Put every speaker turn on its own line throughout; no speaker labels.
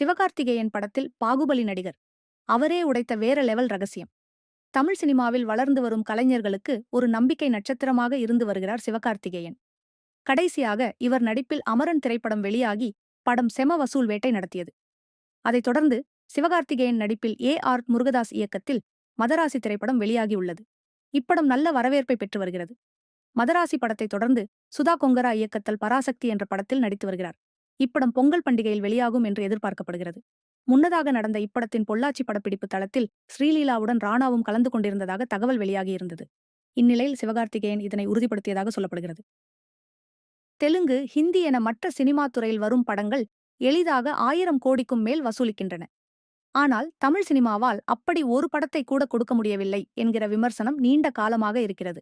சிவகார்த்திகேயன் படத்தில் பாகுபலி நடிகர். அவரே உடைத்த வேற லெவல் ரகசியம். தமிழ் சினிமாவில் வளர்ந்து வரும் கலைஞர்களுக்கு ஒரு நம்பிக்கை நட்சத்திரமாக இருந்து வருகிறார் சிவகார்த்திகேயன். கடைசியாக இவர் நடிப்பில் அமரன் திரைப்படம் வெளியாகி படம் செம வசூல் வேட்டை நடத்தியது. அதைத் தொடர்ந்து சிவகார்த்திகேயன் நடிப்பில் ஏ ஆர் முருகதாஸ் இயக்கத்தில் மதராசி திரைப்படம் வெளியாகியுள்ளது இப்படம் நல்ல வரவேற்பை பெற்று வருகிறது. மதராசி படத்தைத் தொடர்ந்து சுதா கொங்கரா இயக்கத்தில் பராசக்தி என்ற படத்தில் நடித்து வருகிறார். இப்படம் பொங்கல் பண்டிகையில் வெளியாகும் என்று எதிர்பார்க்கப்படுகிறது. முன்னதாக நடந்த இப்படத்தின் பொள்ளாச்சி படப்பிடிப்பு தளத்தில் ஸ்ரீலீலாவுடன் ராணாவும் கலந்து கொண்டிருந்ததாக தகவல் வெளியாகியிருந்தது இந்நிலையில் சிவகார்த்திகேயன் இதனை உறுதிப்படுத்தியதாக சொல்லப்படுகிறது. தெலுங்கு ஹிந்தி என மற்ற சினிமா துறையில் வரும் படங்கள் எளிதாக ஆயிரம் கோடிக்கும் மேல் வசூலிக்கின்றன. ஆனால் தமிழ் சினிமாவால் அப்படி ஒரு படத்தை கூட கொடுக்க முடியவில்லை என்கிற விமர்சனம் நீண்ட காலமாக இருக்கிறது.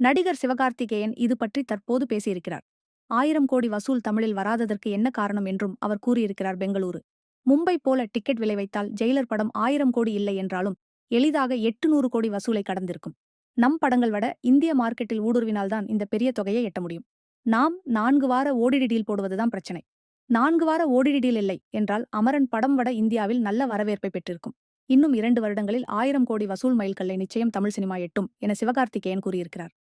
நடிகர் சிவகார்த்திகேயன் இது பற்றி தற்போது பேசியிருக்கிறார். ஆயிரம் கோடி வசூல் தமிழில் வராததற்கு என்ன காரணம் என்றும் அவர் கூறியிருக்கிறார் பெங்களூரு. மும்பை போல டிக்கெட் விலை வைத்தால் ஜெயிலர் படம் ஆயிரம் கோடி இல்லை என்றாலும் எளிதாக எட்டு நூறு கோடி வசூலை கடந்திருக்கும். நம் படங்கள் விட இந்திய மார்க்கெட்டில் ஊடுருவினால்தான் இந்த பெரிய தொகையை எட்ட முடியும். நாம் நான்கு வார ஓடிடி டீல் போடுவதுதான் பிரச்சனை. நான்கு வார ஓடிடி டீல் இல்லை என்றால் அமரன் படம் வட இந்தியாவில் நல்ல வரவேற்பை பெற்றிருக்கும். இன்னும் இரண்டு வருடங்களில் ஆயிரம் கோடி வசூல் மைல்கல்லை நிச்சயம் தமிழ் சினிமா எட்டும் என சிவகார்த்திகேயன் கூறியிருக்கிறார்.